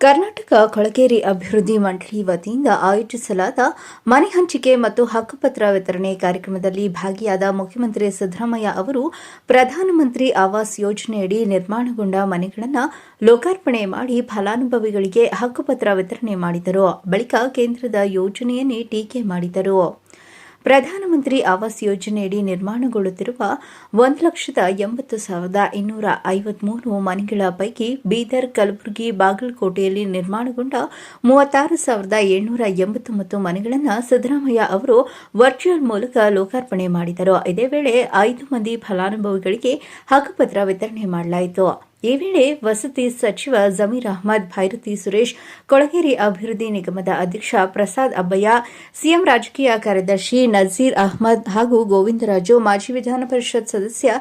ಕರ್ನಾಟಕ ಕೊಳಗೇರಿ ಅಭಿವೃದ್ಧಿ ಮಂಡಳಿ ವತಿಯಿಂದ ಆಯೋಜಿಸಲಾದ ಮನೆ ಹಂಚಿಕೆ ಮತ್ತು ಹಕ್ಕುಪತ್ರ ವಿತರಣೆ ಕಾರ್ಯಕ್ರಮದಲ್ಲಿ ಭಾಗಿಯಾದ ಮುಖ್ಯಮಂತ್ರಿ ಸಿದ್ದರಾಮಯ್ಯ ಅವರು ಪ್ರಧಾನಮಂತ್ರಿ ಆವಾಸ್ ಯೋಜನೆಯಡಿ ನಿರ್ಮಾಣಗೊಂಡ ಮನೆಗಳನ್ನು ಲೋಕಾರ್ಪಣೆ ಮಾಡಿ ಫಲಾನುಭವಿಗಳಿಗೆ ಹಕ್ಕುಪತ್ರ ವಿತರಣೆ ಮಾಡಿದರು. ಬಳಿಕ ಕೇಂದ್ರದ ಯೋಜನೆಯನ್ನೇ ಟೀಕೆ ಮಾಡಿದರು. ಪ್ರಧಾನಮಂತ್ರಿ ಆವಾಸ್ ಯೋಜನೆಯಡಿ ನಿರ್ಮಾಣಗೊಳ್ಳುತ್ತಿರುವ ಒಂದು ಲಕ್ಷದ ಎಂಬತ್ತು ಸಾವಿರದ ಇನ್ನೂರ ಐವತ್ಮೂರು ಮನೆಗಳ ಪೈಕಿ ಬೀದರ್, ಕಲಬುರಗಿ, ಬಾಗಲಕೋಟೆಯಲ್ಲಿ ನಿರ್ಮಾಣಗೊಂಡ ಮೂವತ್ತಾರು ಸಾವಿರದ ಏಳ್ನೂರ ಎಂಬತ್ತೊಂಬತ್ತು ಮನೆಗಳನ್ನು ಸಿದ್ದರಾಮಯ್ಯ ಅವರು ವರ್ಚುವಲ್ ಮೂಲಕ ಲೋಕಾರ್ಪಣೆ ಮಾಡಿದರು. ಇದೇ ವೇಳೆ ಐದು ಮಂದಿ ಫಲಾನುಭವಿಗಳಿಗೆ ಹಕ್ಕುಪತ್ರ ವಿತರಣೆ ಮಾಡಲಾಯಿತು. ಈ ವೇಳೆ ವಸತಿ ಸಚಿವ ಜಮೀರ್ ಅಹ್ಮದ್, ಭೈರತಿ ಸುರೇಶ್, ಕೊಳಗೇರಿ ಅಭಿವೃದ್ಧಿ ನಿಗಮದ ಅಧ್ಯಕ್ಷ ಪ್ರಸಾದ್ ಅಬ್ಬಯ್ಯ, ಸಿಎಂ ರಾಜಕೀಯ ಕಾರ್ಯದರ್ಶಿ ನಜೀರ್ ಅಹ್ಮದ್ ಹಾಗೂ ಗೋವಿಂದರಾಜು ಮಾಜಿ ವಿಧಾನ ಪರಿಷತ್ ಸದಸ್ಯ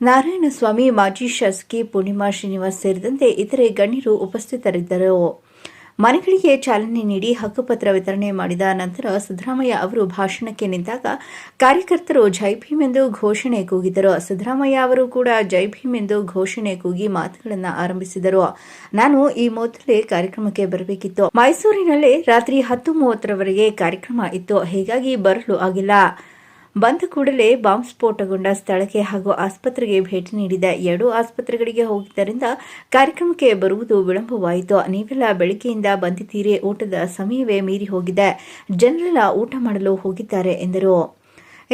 ನಾರಾಯಣಸ್ವಾಮಿ, ಮಾಜಿ ಶಾಸಕಿ ಪೂರ್ಣಿಮಾ ಶ್ರೀನಿವಾಸ್ ಸೇರಿದಂತೆ ಇತರೆ ಗಣ್ಯರು ಉಪಸ್ಥಿತರಿದ್ದರು. ಮನೆಗಳಿಗೆ ಚಾಲನೆ ನೀಡಿ ಹಕ್ಕುಪತ್ರ ವಿತರಣೆ ಮಾಡಿದ ನಂತರ ಸಿದ್ದರಾಮಯ್ಯ ಅವರು ಭಾಷಣಕ್ಕೆ ನಿಂತಾಗ ಕಾರ್ಯಕರ್ತರು ಜೈ ಭೀಮ್ ಎಂದು ಘೋಷಣೆ ಕೂಗಿದರು. ಸಿದ್ದರಾಮಯ್ಯ ಅವರು ಕೂಡ ಜೈ ಭೀಮ್ ಎಂದು ಘೋಷಣೆ ಕೂಗಿ ಮಾತುಗಳನ್ನು ಆರಂಭಿಸಿದರು. ನಾನು ಈ ಮೊದಲೇ ಕಾರ್ಯಕ್ರಮಕ್ಕೆ ಬರಬೇಕಿತ್ತು. ಮೈಸೂರಿನಲ್ಲಿ ರಾತ್ರಿ ಹತ್ತು ಮೂವತ್ತರವರೆಗೆ ಕಾರ್ಯಕ್ರಮ ಇತ್ತು. ಹೀಗಾಗಿ ಬರಲು ಆಗಿಲ್ಲ. ಬಂದ ಕೂಡಲೇ ಬಾಂಬ್ ಸ್ಫೋಟಗೊಂಡ ಸ್ಥಳಕ್ಕೆ ಹಾಗೂ ಆಸ್ಪತ್ರೆಗೆ ಭೇಟಿ ನೀಡಿದ ಎರಡು ಆಸ್ಪತ್ರೆಗಳಿಗೆ ಹೋಗಿದ್ದರಿಂದ ಕಾರ್ಯಕ್ರಮಕ್ಕೆ ಬರುವುದು ವಿಳಂಬವಾಯಿತು. ನೀವೆಲ್ಲ ಬೆಳಕೆಯಿಂದ ಬಂದಿದ್ದೀರಿ. ಊಟದ ಸಮಯವೇ ಮೀರಿ ಹೋಗಿದೆ. ಜನರೆಲ್ಲ ಊಟ ಮಾಡಲು ಹೋಗಿದ್ದಾರೆ ಎಂದರು.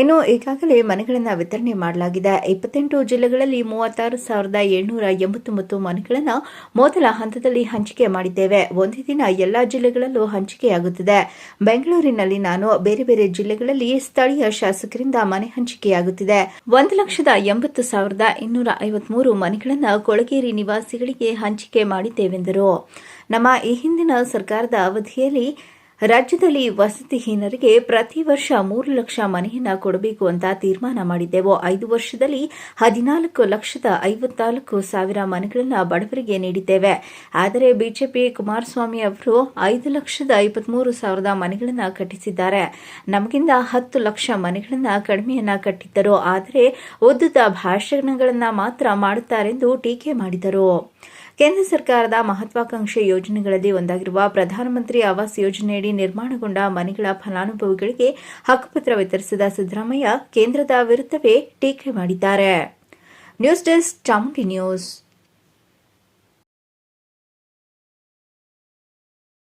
ಇನ್ನು ಈಗಾಗಲೇ ಮನೆಗಳನ್ನು ವಿತರಣೆ ಮಾಡಲಾಗಿದೆ. ಇಪ್ಪತ್ತೆಂಟು ಜಿಲ್ಲೆಗಳಲ್ಲಿ ಮೂವತ್ತಾರು ಸಾವಿರದ ಏಳ್ನೂರ ಎಂಬತ್ತೊಂಬತ್ತು ಮನೆಗಳನ್ನು ಮೊದಲ ಹಂತದಲ್ಲಿ ಹಂಚಿಕೆ ಮಾಡಿದ್ದೇವೆ. ಒಂದೇ ದಿನ ಎಲ್ಲಾ ಜಿಲ್ಲೆಗಳಲ್ಲೂ ಹಂಚಿಕೆಯಾಗುತ್ತಿದೆ ಬೆಂಗಳೂರಿನಲ್ಲಿ ನಾನು ಬೇರೆ ಬೇರೆ ಜಿಲ್ಲೆಗಳಲ್ಲಿ ಸ್ಥಳೀಯ ಶಾಸಕರಿಂದ ಮನೆ ಹಂಚಿಕೆಯಾಗುತ್ತಿದೆ. ಒಂದು ಲಕ್ಷದ ಎಂಬತ್ತು ಸಾವಿರದ ಇನ್ನೂರ ಐವತ್ಮೂರು ಮನೆಗಳನ್ನು ಕೊಳಗೇರಿ ನಿವಾಸಿಗಳಿಗೆ ಹಂಚಿಕೆ ಮಾಡಿದ್ದೇವೆಂದರು. ನಮ್ಮ ಈ ಹಿಂದಿನ ಸರ್ಕಾರದ ಅವಧಿಯಲ್ಲಿ ರಾಜ್ಯದಲ್ಲಿ ವಸತಿಹೀನರಿಗೆ ಪ್ರತಿ ವರ್ಷ ಮೂರು ಲಕ್ಷ ಮನೆಯನ್ನು ಕೊಡಬೇಕು ಅಂತ ತೀರ್ಮಾನ ಮಾಡಿದ್ದೆವು. ಐದು ವರ್ಷದಲ್ಲಿ ಹದಿನಾಲ್ಕು ಲಕ್ಷದ ಐವತ್ನಾಲ್ಕು ಸಾವಿರ ಮನೆಗಳನ್ನು ಬಡವರಿಗೆ ನೀಡಿದ್ದೇವೆ. ಆದರೆ ಬಿಜೆಪಿ ಕುಮಾರಸ್ವಾಮಿ ಅವರು ಐದು ಲಕ್ಷದ ಐವತ್ಮೂರು ಸಾವಿರದ ಮನೆಗಳನ್ನು ಕಟ್ಟಿಸಿದ್ದಾರೆ. ನಮಗಿಂದ ಹತ್ತು ಲಕ್ಷ ಮನೆಗಳನ್ನು ಕಡಿಮೆಯನ್ನ ಕಟ್ಟಿದ್ದರು. ಆದರೆ ಉದ್ದದ ಭಾಷಣಗಳನ್ನು ಮಾತ್ರ ಮಾಡುತ್ತಾರೆಂದು ಟೀಕೆ ಮಾಡಿದರು. ಕೇಂದ್ರ ಸರ್ಕಾರದ ಮಹತ್ವಾಕಾಂಕ್ಷೆ ಯೋಜನೆಗಳಲ್ಲಿ ಒಂದಾಗಿರುವ ಪ್ರಧಾನಮಂತ್ರಿ ಆವಾಸ್ ಯೋಜನೆಯಡಿ ನಿರ್ಮಾಣಗೊಂಡ ಮನೆಗಳ ಫಲಾನುಭವಿಗಳಿಗೆ ಹಕ್ಕುಪತ್ರ ವಿತರಿಸಿದ ಸಿದ್ದರಾಮಯ್ಯ ಕೇಂದ್ರದ ವಿರುದ್ಧವೇ ಟೀಕೆ ಮಾಡಿದ್ದಾರೆ. News desk Chamundi news.